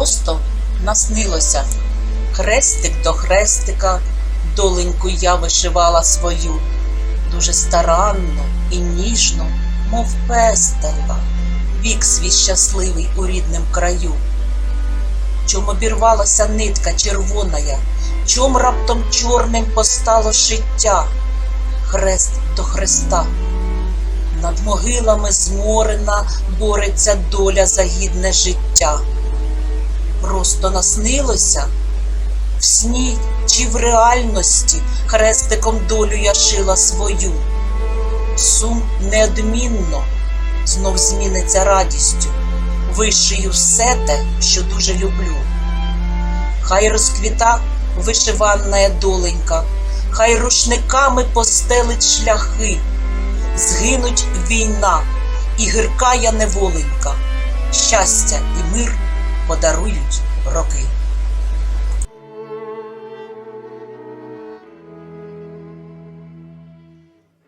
просто наснилося. Хрестик до хрестика, доленьку я вишивала свою, дуже старанно і ніжно, мов пестила, вік свій щасливий у рідним краю. Чом обірвалася нитка червоная, чом раптом чорним постало життя, хрест до хреста. Над могилами зморена бореться доля за гідне життя. Просто наснилося в сні чи в реальності. Хрестиком долю я шила свою. Сум неодмінно знов зміниться радістю, вишию все те, що дуже люблю. Хай розквіта вишиванна доленька, хай рушниками постелить шляхи, згинуть війна і гірка я неволенька, щастя і мир подарують роки.